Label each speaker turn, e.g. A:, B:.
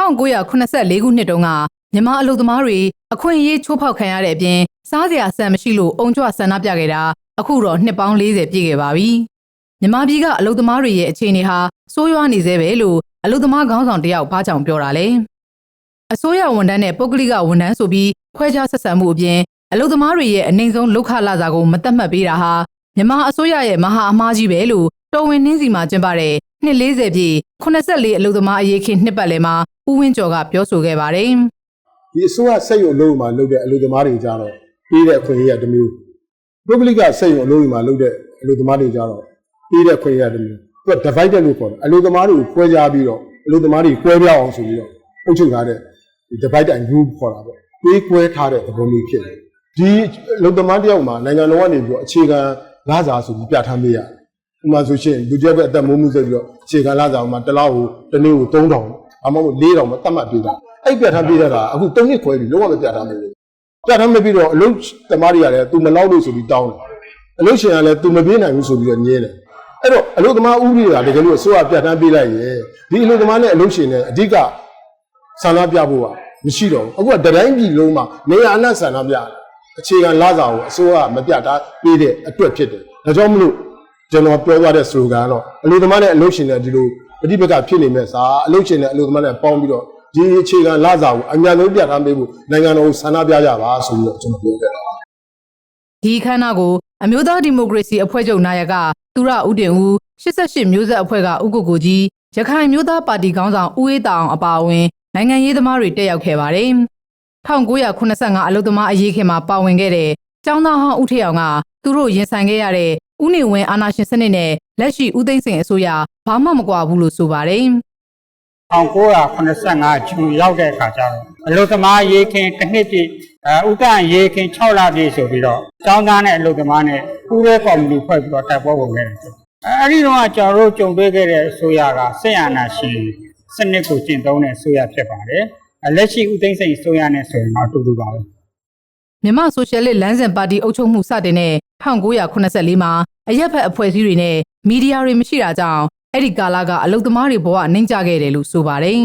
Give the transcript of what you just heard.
A: 1984ခုနှစ်တုန်းကမြန်မာအလုပ်သမားတွေအခွင့်အရေးချိုးဖောက်ခံရတဲ့အပြင်စားစရာဆန်မရှိလို့အုံကြွဆန္ဒပြခဲ့တာအခုတော့နှစ်ပေါင်း40ပြည့်ခဲ့ပါပြီ။မြန်မာပြည်ကအလုပ်သမားတွေရဲ့အခြေအနေဟာစိုးရွားနေသေးပဲလို့အလုပ်သမားခေါင်းဆောင်တယောက်ဘာကြောင့်ပြောတာလဲ။အစိုးရဝန်ထမ်းနဲ့ပုဂ္ဂလိကဝန်ထမ်းဆိုပြီးခွဲခြားဆက်ဆံမှုအပြင်အလုပ်သမားတွေရဲ့အနေဆုံးလောက်ခလာစာကိုမတတ်မှတ်ပေးတာဟာ မြန်မာအစိုးရရဲ့မဟာအမှားကြီးပဲလို့တော်ဝင်နှင်းစီမှာကျင်းပတဲ့နှစ်40ပြည့်84အလုပ်သမားအရေးခင်နှစ်ပတ်လည်မှာဦးဝင်းကျော်ကပြောဆိုခဲ့ပါတယ်။
B: ဒီအစိုးရစက်ရုံအလုပ်မှာလုပ်တဲ့အလုပ်သမားတွေကြတော့ပြီးတဲ့အခွင့်အရေးကတစ်မျိုးပုဂ္ဂလိကစက်ရုံအလုပ်မှာလုပ်တဲ့အလုပ်သမားတွေကြတော့ပြီးတဲ့အခွင့်အရေးကတစ်မျိုးသူက divided လို့ခေါ်တယ်အလုပ်သမားတွေကိုခွဲခြားပြီးတော့အလုပ်သမားတွေကွဲပြားအောင်ဆိုပြီးတော့အုပ်ချုပ်ထားတဲ့ဒီ divide and rule ခေါ်တာပေါ့ပေးကွဲထားတဲ့သဘောမျိုးဖြစ်တယ်ဒီအလုပ်သမားတယောက်မှာနိုင်ငံတော်ကနေပြီးတော့အခြေခံ လစာဆိုပြီးပြဋ္ဌာန်းပေးရတယ်ဥပမာဆိုရှင်လူတစ်ယောက်ပဲအသက်မွေးမှုဆိုပြီးတော့အခြေခံလစာမှာတစ်လောက်ကိုတစ်နေ့ကို3000အမဟုတ်4000မသတ်မှတ်ပေးတာအဲ့ပြဋ္ဌာန်းပေးတဲ့ကအခု3နှစ်ခွဲပြီလုံးဝမပြဋ္ဌာန်းပေးဘူးပြတ်ထားမပြီးတော့အလုတ်သမားတွေကလည်း तू မလောက်လို့ဆိုပြီးတောင်းတယ်အလုတ်ရှင်ကလည်း तू မပြေးနိုင်ဘူးဆိုပြီးတော့ညင်းတယ်အဲ့တော့အလုတ်သမားဥပဒေကတကယ်လို့အစိုးရပြတ်တန်းပေးလိုက်ရင်ဒီအလုတ်သမားနဲ့အလုတ်ရှင်နဲ့အဓိကဆန္ဒပြဖို့ကမရှိတော့ဘူးအခုကတတိုင်းပြည်လုံးမှာနေရာအနှံ့ဆန္ဒပြတယ် အခြေခံလစာကိုအစိုးရကမပြတ်တာပေးတဲ့အတွက်ဖြစ်တယ်ဒါကြောင့်မလို့ကျွန်တော်ပြောသွားတဲ့စလိုဂန်ကတော့အလုတ်သမားနဲ့အလုတ်ရှင်နဲ့ဒီလိုပဋိပက္ခဖြစ်နေမဲ့စာအလုတ်ရှင်နဲ့အလုတ်သမားနဲ့ပေါင်းပြီးတော့ဒီအခြေခံလစာကိုအများဆုံးပြတ်ထားပေးဖို့နိုင်ငံတော်ကိုဆန္ဒပြကြပါဆိုပြီးတော့ကျွန်တော်ပြောခဲ့တာ
A: ဒီခမ်းနားကိုအမျိုးသားဒီမိုကရေစီအဖွဲ့ချုပ်နာယကသူရဦးတင်ဦး88မျိုးဆက်အဖွဲ့ကဥက္ကုကိုကြီးရခိုင်မျိုးသားပါတီခေါင်းဆောင်ဦးအေးတောင်အပါအဝင်နိုင်ငံရေးသမားတွေတက်ရောက်ခဲ့ပါတယ် 1985အလုသမားအရေးခင်မှာပါဝင်ခဲ့တဲ့ကျောင်းသားဟောင်းဦးထေအောင်ကသူတို့ရင်ဆိုင်ခဲ့ရတဲ့ဥနေဝင်းအာနာရှင်စနစ်နဲ့လက်ရှိဦးသိန်းစိန်အစိုးရဘာမှမကွာဘူးလို့ဆိုပါတယ်
C: 1985ဂျူရောက်တဲ့အခါကျတော့အလုသမားရေးခင်တစ်နှစ်ပြည့်အဲဥက္ကဋ္ဌရေးခင်6လပြည့်ဆိုပြီးတော့ကျောင်းသားနဲ့အလုသမားနဲ့ပူးရဲကော်မတီဖွဲ့ပြီးတော့တိုက်ပွဲဝင်ခဲ့တယ်ဆိုအဲအဲ့ဒီတော့ကကျွန်တော်တို့ကြုံတွေ့ခဲ့တဲ့အစိုးရကစစ်အာဏာရှင်စနစ်ကိုကျင့်သုံးတဲ့အစိုးရဖြစ်ပါတယ်အဲ လက်ရှိဥသိမ်းစိန်အစိုးရနဲ့ဆိုရင်တော့အတူတူပါပဲ
A: မြန်မာဆိုရှယ်လစ်လမ်းစဉ်ပါတီအုပ်ချုပ်မှုစတင်တဲ့1984မှာအရက်ဖက်အဖွဲ့အစည်းတွေနဲ့မီဒီယာတွေမရှိတာကြောင့်အဲ့ဒီကာလကအလုသမားတွေဘဝနှိမ့်ကျခဲ့တယ်လို့ဆိုပါတယ်